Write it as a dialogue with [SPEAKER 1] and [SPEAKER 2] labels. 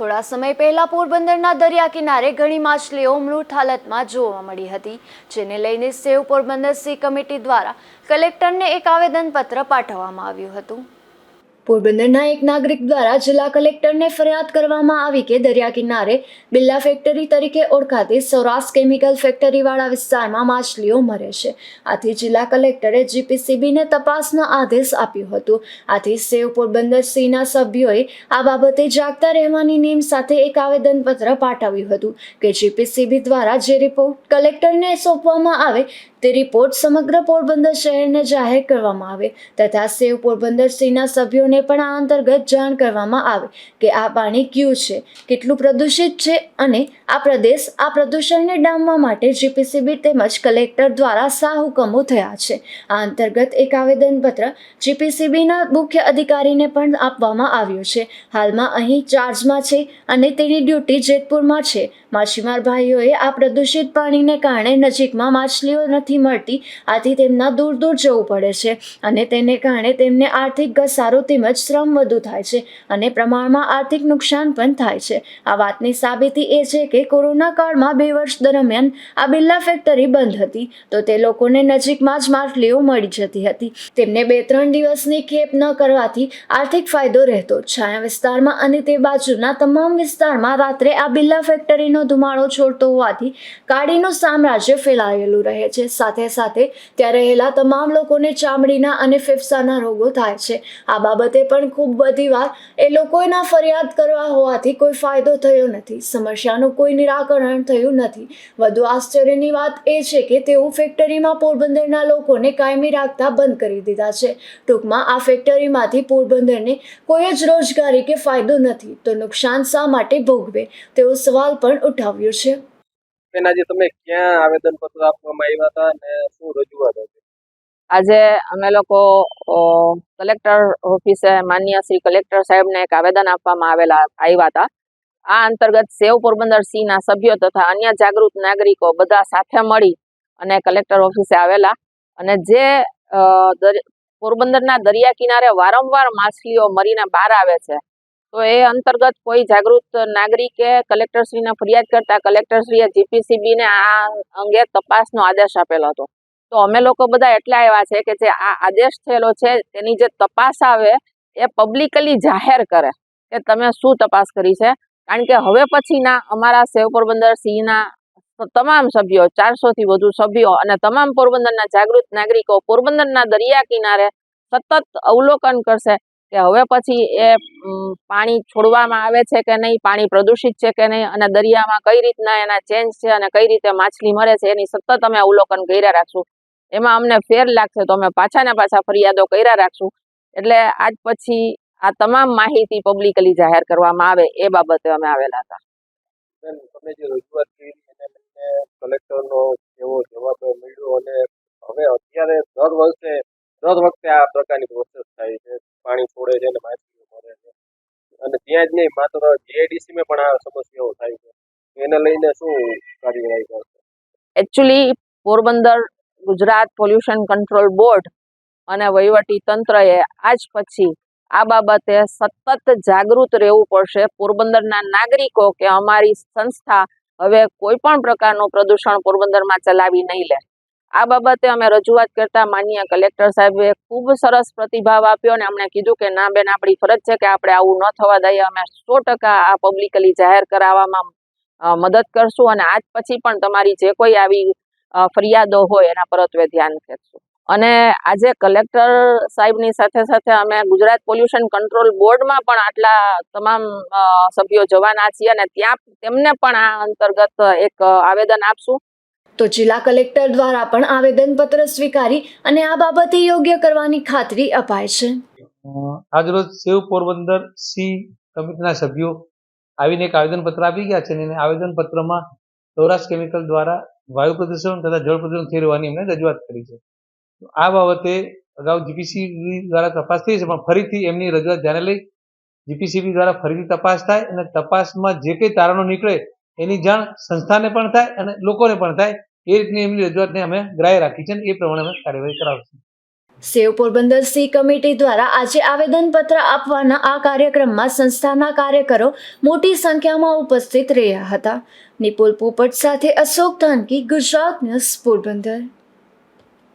[SPEAKER 1] થોડા સમય પહેલા પોરબંદરના દરિયા કિનારે ઘણી માછલીઓ મૃત હાલતમાં જોવા મળી હતી, જેને લઈને સેવ પોરબંદર સી કમિટી દ્વારા કલેક્ટરને એક આવેદનપત્ર પાઠવવામાં આવ્યું હતું. પોરબંદરના એક નાગરિક દ્વારા જિલ્લા કલેક્ટરને ફરિયાદ કરવામાં આવી કે દરિયા કિનારે બિલ્લા ફેક્ટરી તરીકે ઓળખાતી સૌરાષ્ટ્ર કેમિકલ ફેક્ટરીવાળા વિસ્તારમાં માછલીઓ મરે છે. આથી જિલ્લા કલેક્ટરે જીપીસીબીને તપાસનો આદેશ આપ્યો હતો. આથી સેવ પોરબંદર સીના સભ્યોએ આ બાબતે જાગતા રહેવાની નેમ સાથે એક આવેદનપત્ર પાઠવ્યું હતું કે જીપીસીબી દ્વારા જે રિપોર્ટ કલેક્ટરને સોંપવામાં આવે તે રિપોર્ટ સમગ્ર પોરબંદર શહેરને જાહેર કરવામાં આવે. તથા સેવ પોરબંદર સિંહના સભ્યોને પણ આ અંતર્ગત જાણ કરવામાં આવે કે આ પાણી કયું છે, કેટલું પ્રદૂષિત છે અને આ પ્રદેશ આ પ્રદૂષણને ડામવા માટે જીપીસીબી તેમજ કલેક્ટર દ્વારા સા હુકમો થયા છે. આ અંતર્ગત એક આવેદનપત્ર જીપીસીબીના મુખ્ય અધિકારીને પણ આપવામાં આવ્યું છે. હાલમાં અહીં ચાર્જમાં છે અને તેની ડ્યુટી જેતપુરમાં છે. માછીમાર ભાઈઓએ આ પ્રદૂષિત પાણીને કારણે નજીકમાં માછલીઓ નથી મળતી, આથી તેમના દૂર દૂર જવું પડે છે અને તેને કારણે તેમને આર્થિક ઘસારો તેમજ શ્રમ વધુ થાય છે અને પ્રમાણમાં આર્થિક નુકસાન પણ થાય છે. આ વાતની સાબિતી એ છે કે કોરોના કાળમાં બે વર્ષ દરમિયાન આ બિરલા ફેક્ટરી બંધ હતી, તો તે લોકોને નજીકમાં જ માછલીઓ મળી જતી હતી. તેમને બે ત્રણ દિવસની ખેપ ન કરવાથી આર્થિક ફાયદો રહેતો. છાયા વિસ્તારમાં અને તે બાજુના તમામ વિસ્તારમાં રાત્રે આ બિરલા ફેક્ટરીનો ધુમાડો છોડતો હોવાથી કાળીનું સામ્રાજ્ય ફેલાયેલું રહે છે. સાથે સાથે ત્યાં રહેલા તમામ લોકોને ચામડીના અને ફેફસાના રોગો થાય છે. આ બાબતે પણ ખૂબ બધી વાર એ લોકોના ફરિયાદ કરવા હોવાથી કોઈ ફાયદો થયો નથી. સમસ્યાનું કોઈ નિરાકરણ થયું નથી. વધુ આશ્ચર્યની વાત એ છે કે તેઓ ફેક્ટરીમાં પોરબંદરના લોકોને કાયમી રાખતા બંધ કરી દીધા છે. ટૂંકમાં આ ફેક્ટરીમાંથી પોરબંદરને કોઈ જ રોજગારી કે ફાયદો નથી, તો નુકસાન શા માટે ભોગવે? તેવો સવાલ પણ ઉઠાવ્યો છે.
[SPEAKER 2] એના જે તમે ક્યાં આવેદન પત્ર આપવામાં આવ્યા હતા અને શું રજૂઆત હતી?
[SPEAKER 3] આજે અમે લોકો કલેક્ટર ઓફિસે માન્ય શ્રી કલેક્ટર સાહેબને એક આવેદન આપવામાં આવેલા, આવ્યા હતા. આ અંતર્ગત સેવ પોરબંદર સિંહના સભ્યો તથા અન્ય જાગૃત નાગરિકો બધા સાથે મળી અને કલેક્ટર ઓફિસે આવેલા અને જે પોરબંદરના દરિયા કિનારે વારંવાર માછલીઓ મરીને બહાર આવે છે તો એ અંતર્ગત કોઈ જાગૃત નાગરિકે કલેક્ટરશ્રીને ફરિયાદ કરતા કલેક્ટરશ્રીએ જીપીસીબીને આ અંગે તપાસનો આદેશ આપેલો હતો. તો અમે લોકો બધા એટલા આવ્યા છે કે જે આ આદેશ થયેલો છે, તેની જે તપાસ આવે, એ પબ્લિકલી જાહેર કરે કે તમે શું તપાસ કરી છે? કારણ કે હવે પછીના અમારા સેવ પોરબંદર સિંહના તમામ સભ્યો, ચારસોથી વધુ સભ્યો અને તમામ પોરબંદરના જાગૃત નાગરિકો પોરબંદરના દરિયા કિનારે સતત અવલોકન કરશે કે હવે પછી એ પાણી છોડવામાં આવે છે કે નહીં, પાણી પ્રદૂષિત છે કે નહીં, અને દરિયામાં કઈ રીતના એના ચેન્જ છે અને કઈ રીતે માછલી મરે છે, એની સતત અમે અવલોકન કર્યા રાખશું. એમાં અમને ફેર લાગશે તો અમે પાછા ને પાછા ફરિયાદો કર્યા રાખશું. એટલે આજ પછી આ તમામ માહિતી પબ્લિકલી જાહેર કરવામાં આવે એ બાબતે અમે આવેલા હતા.
[SPEAKER 2] કલેક્ટરનો કેવો જવાબ મળ્યો અને હવે અત્યારે દર વર્ષે, દર વખતે આ પ્રકારની પ્રોસેસ પાણી છોડે છે અને માછલીઓ મરે છે. અને ત્યાં જ નહીં, માત્ર જીઆઈડીસીમાં પણ આ સમસ્યાઓ થાય છે. એને લઈને શું કાર્યવાહી કરશે?
[SPEAKER 3] Actually Porbandar Gujarat pollution control board અને વહીવટી તંત્રએ આજ પછી આ બાબતે સતત જાગૃત રહેવું પડશે. પોરબંદરના નાગરિકો કે અમારી સંસ્થા હવે કોઈ પણ પ્રકારનું પ્રદૂષણ પોરબંદરમાં ચલાવી નહીં લે. આ બાબતે અમે રજૂઆત કરતા માનીય કલેક્ટર સાહેબે ખૂબ સરસ પ્રતિભાવ આપ્યો અને અમને કીધું કે, ના બેન, આપણી ફરજ છે કે આપણે આવું ન થવા દઈએ. અમે સો ટકા આ પબ્લિકલી જાહેર કરાવવામાં મદદ કરશું અને આજ પછી પણ તમારી જે કોઈ આવી ફરિયાદો હોય એના પરત્વે ધ્યાન ખેંચશું. અને આજે કલેક્ટર સાહેબની સાથે સાથે અમે ગુજરાત પોલ્યુશન કંટ્રોલ બોર્ડમાં પણ આટલા તમામ સભ્યો જવાના છીએ અને ત્યાં તેમને પણ આ અંતર્ગત એક આવેદન આપશું.
[SPEAKER 1] તો જિલ્લા કલેક્ટર દ્વારા પણ આવેદનપત્ર સ્વીકારી અને આ બાબતે યોગ્ય કરવાની ખાતરી અપાય છે.
[SPEAKER 4] આજરોજ સેવ પોરબંદર સી કમિટીના સભ્યો આવીને એક આવેદનપત્ર આપી ગયા છે અને આવેદનપત્રમાં સૌરાષ્ટ્ર કેમિકલ દ્વારા વાયુ પ્રદૂષણ તથા જળ પ્રદૂષણ થઈ રહેવાની એમને રજૂઆત કરી છે. આ બાબતે અગાઉ જીપીસીબી દ્વારા તપાસ થઈ છે, પણ ફરીથી એમની રજૂઆત ધ્યાને લઈ જીપીસીબી દ્વારા ફરીથી તપાસ થાય અને તપાસમાં જે કંઈ તારણો નીકળે એની જાણ સંસ્થાને પણ થાય અને લોકોને પણ થાય એ રીતની એમની રજૂઆતને અમે ગ્રાહ્ય રાખી છે એ પ્રમાણે અમે કાર્યવાહી કરાવશું.
[SPEAKER 1] સેવ પોરબંદર સી કમિટી દ્વારા આજે આવેદનપત્ર આપવાના આ કાર્યક્રમમાં સંસ્થાના કાર્યકરો મોટી સંખ્યામાં ઉપસ્થિત રહ્યા હતા. નિપુલ પોપટ સાથે અશોક ધાનકી, ગુજરાત ન્યૂઝ પોરબંદર.